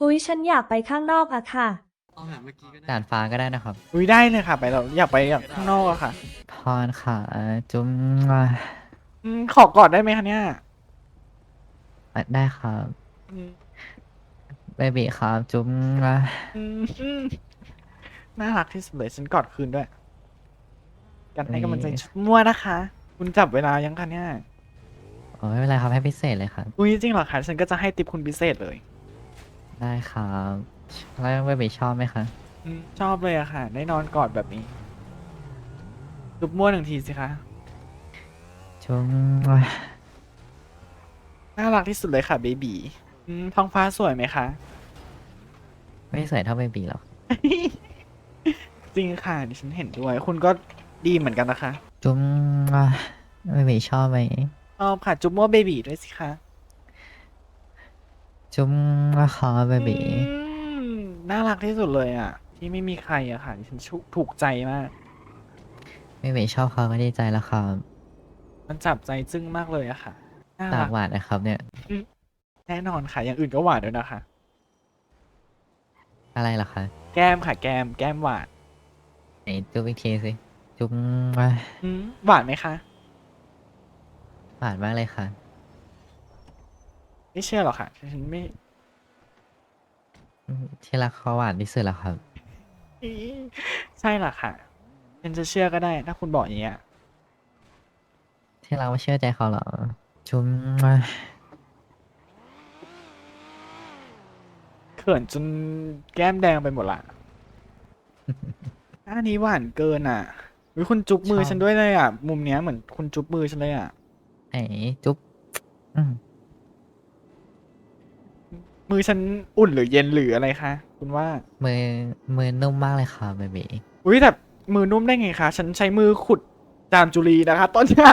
อุ๊ยฉันอยากไปข้างนอกอะค่ะ เอาหาเมื่อกี้ก็ได้ด่านฟ้าก็ได้นะครับ อุ้ยได้เลยค่ะ ไปเราอยากไปอยากข้างนอกอะค่ะพรค่ะจุ๊มอะอืมขอกอดได้ไหมคะเนี่ยได้ครับอืมเบบีครับจุ๊มอะอืมอืมน่ารักที่สุดเลยฉันกอดคืนด้วย กันให้กำลังใจชุดมั่วนะคะ คุณจับเวลายังคะเนี่ยโอ้ไม่เป็นไรครับให้พิเศษเลยครับ อุ้ยจริงเหรอคะฉันก็จะให้ติปคุณพิเศษเลย ได้ครับแล้วเบบีชอบไหมคะอืมชอบเลยอะค่ะ ได้นอนกอดแบบนี้จุบมั่วหนึ่งทีสิคะจุ๊มอะน่ารักที่สุดเลยค่ะเบบีอืมท้องฟ้าสวยไหมคะ ไม่สวยเท่าเบบีหรอกจริงค่ะดิฉันเห็นด้วย คุณก็ดีเหมือนกันนะคะ จุ๊มอะเบบีชอบไหมชอบค่ะ จุบมั่วเบบีด้วยสิคะ จุ๊มอะขอเบบีอืมน่ารักที่สุดเลยอะ ที่ไม่มีใครอะค่ะดิฉันชุถูกใจมาก เบบีชอบเขาก็ดีใจแล้วครับมันจับใจจึ้งมากเลยอะค่ะน่าปารักกหวานนะครับเนี่ย แน่นอนค่ะ อย่างอื่นก็หวานด้วยนะคะ อะไรล่ะคะแก้มค่ะ แก้มแก้มหวานไหนจุ๊บอีกทีสิ จุ๊มอะอืมหวานไหมคะ หวานมากเลยค่ะ ไม่เชื่อหรอกค่ะฉันไม่อืมที่รักเขาหวานที่สุดแล้วครับใช่หรอกค่ะฉันจะเชื่อก็ได้ถ้าคุณบอกอย่างเงี้ยที่เราไม่เชื่อใจเขาเหรอจุ๊มอะเขินจนแก้มแดงไปหมดละอันนี้หวานเกินอะวิคุณจุ๊บมือฉันด้วยเลยอะ มุมเนี้ยเหมือนคุณจุ๊บมือฉันเลยอะ ไหนจุ๊บอืม มือฉันอุ่นหรือเย็นหรืออะไรคะคุณว่า มือมือนุ่มมากเลยค่ะเบบีอุ้ยแต่มือนุ่มได้ไงคะ ฉันใช้มือขุดจามจุลีนะคะ ตอนเนี้ย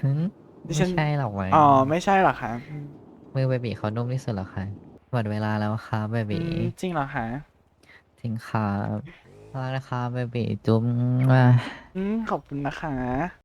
หึดิไม่ฉัน ใช่หรอกไหมอ๋อไม่ใช่หรอคะอืมมือเบบีเขานุ่มที่สุดแล้วค่ะหมดเวลาแล้วค่ะเบบีจริงเหรอคะจริงครับรักนะคะเบบีจุ๊บอะอืมขอบคุณนะคะ